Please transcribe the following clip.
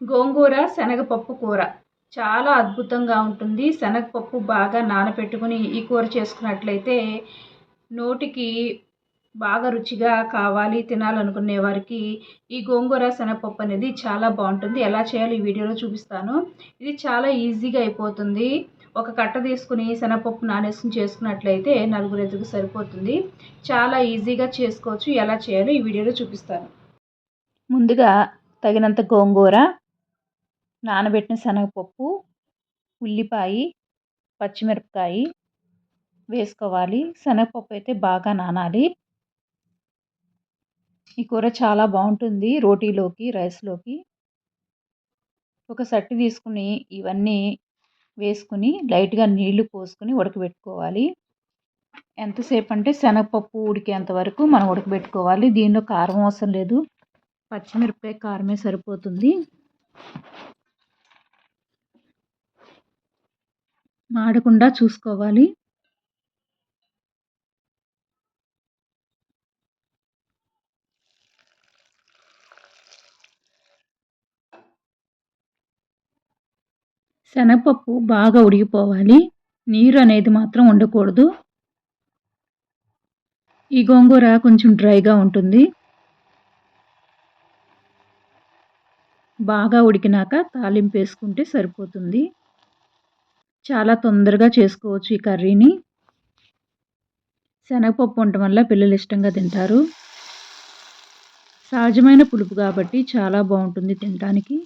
గోంగూర శనగపప్పు కూర. చాలా అద్భుతంగా ఉంటుంది. శనగపప్పు బాగా నానబెట్టుకుని ఈ కూర చేసుకున్నట్లయితే నోటికి బాగా రుచిగా కావాలి తినాలనుకునే వారికి ఈ గోంగూర శనగపప్పు అనేది చాలా బాగుంటుంది. ఎలా చేయాలో ఈ వీడియోలో చూపిస్తాను. ఇది చాలా ఈజీగా అయిపోతుంది. ఒక కట్ట తీసుకుని శనగపప్పు నానేసుకుని చేసుకున్నట్లయితే నలుగురు ఎదుగు సరిపోతుంది. చాలా ఈజీగా చేసుకోవచ్చు. ఎలా చేయాలో ఈ వీడియోలో చూపిస్తాను. ముందుగా తగినంత గోంగూర నానబెట్టిన శనగపప్పు ఉల్లిపాయ పచ్చిమిరపకాయ వేసుకోవాలి. శనగపప్పు అయితే బాగా నానాలి. ఈ కూర చాలా బాగుంటుంది రోటీలోకి రైస్లోకి. ఒక సట్టి తీసుకుని ఇవన్నీ వేసుకుని లైట్గా నీళ్ళు పోసుకుని ఉడకబెట్టుకోవాలి. ఎంతసేపు అంటే శనగపప్పు ఉడికేంత వరకు మనం ఉడకబెట్టుకోవాలి. దీనిలో కారం అవసరం లేదు. పచ్చిమిరపకాయ కారమే సరిపోతుంది. మాడకుండా చూసుకోవాలి. శనగపప్పు బాగా ఉడికిపోవాలి నీరు అనేది మాత్రం ఉండకూడదు. ఈ గోంగూర కొంచెం డ్రైగా ఉంటుంది. బాగా ఉడికినాక తాలింపు వేసుకుంటే సరిపోతుంది. చాలా తొందరగా చేసుకోవచ్చు ఈ కర్రీని. శనగపప్పు ఉండటం వల్ల పిల్లలు ఇష్టంగా తింటారు. సహజమైన పులుపు కాబట్టి చాలా బాగుంటుంది తినడానికి